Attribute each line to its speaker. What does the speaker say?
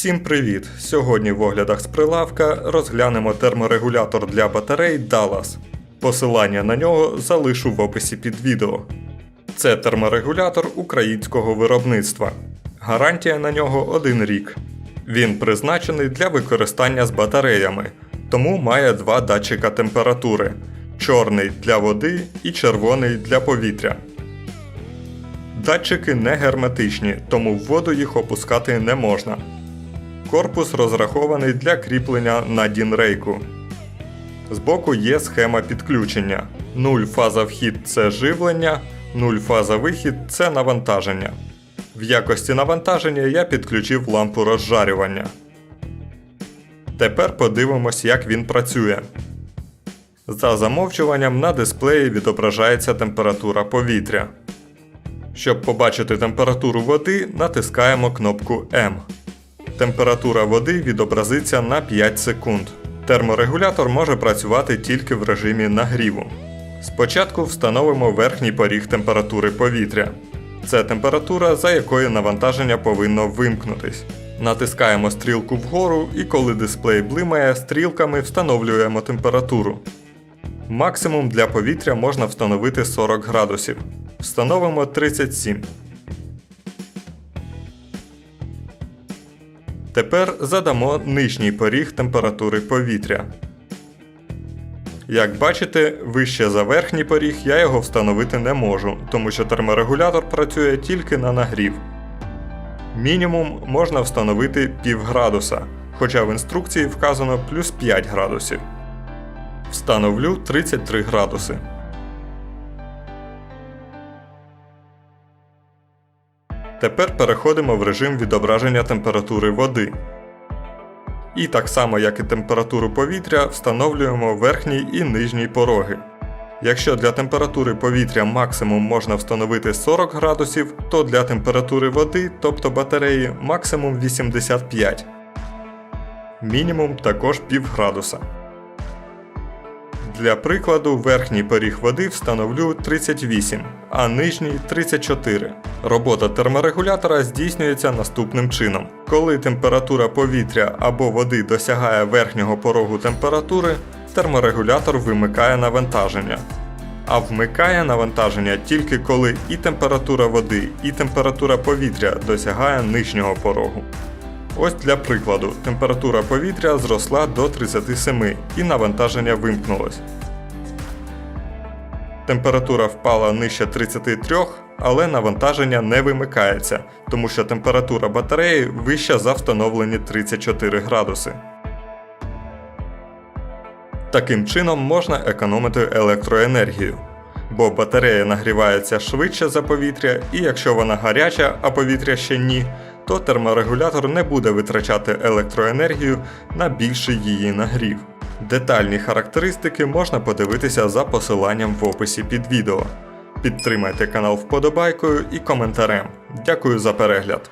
Speaker 1: Всім привіт! Сьогодні в оглядах з прилавка розглянемо терморегулятор для батарей Dallas. Посилання на нього залишу в описі під відео. Це терморегулятор українського виробництва. Гарантія на нього 1 рік. Він призначений для використання з батареями, тому має два датчика температури: чорний для води і червоний для повітря. Датчики не герметичні, тому в воду їх опускати не можна. Корпус розрахований для кріплення на дінрейку. Збоку є схема підключення. 0 фаза вхід це живлення, 0 фаза вихід це навантаження. В якості навантаження я підключив лампу розжарювання. Тепер подивимось, як він працює. За замовчуванням на дисплеї відображається температура повітря. Щоб побачити температуру води, натискаємо кнопку М. Температура води відобразиться на 5 секунд. Терморегулятор може працювати тільки в режимі нагріву. Спочатку встановимо верхній поріг температури повітря. Це температура, за якою навантаження повинно вимкнутись. Натискаємо стрілку вгору і коли дисплей блимає, стрілками встановлюємо температуру. Максимум для повітря можна встановити 40 градусів. Встановимо 37. Тепер задамо нижній поріг температури повітря. Як бачите, вище за верхній поріг я його встановити не можу, тому що терморегулятор працює тільки на нагрів. Мінімум можна встановити пів градуса, хоча в інструкції вказано плюс 5 градусів. Встановлю 33 градуси. Тепер переходимо в режим відображення температури води. І так само, як і температуру повітря, встановлюємо верхній і нижній пороги. Якщо для температури повітря максимум можна встановити 40 градусів, то для температури води, тобто батареї, максимум 85. Мінімум також пів градуса. Для прикладу, верхній поріг води встановлю 38, а нижній 34. Робота терморегулятора здійснюється наступним чином. Коли температура повітря або води досягає верхнього порогу температури, терморегулятор вимикає навантаження. А вмикає навантаження тільки коли і температура води, і температура повітря досягає нижнього порогу. Ось для прикладу, температура повітря зросла до 37 і навантаження вимкнулось. Температура впала нижче 33, але навантаження не вимикається, тому що температура батареї вища за встановлені 34 градуси. Таким чином можна економити електроенергію. Бо батарея нагрівається швидше за повітря, і якщо вона гаряча, а повітря ще ні, то терморегулятор не буде витрачати електроенергію на більший її нагрів. Детальні характеристики можна подивитися за посиланням в описі під відео. Підтримайте канал вподобайкою і коментарем. Дякую за перегляд!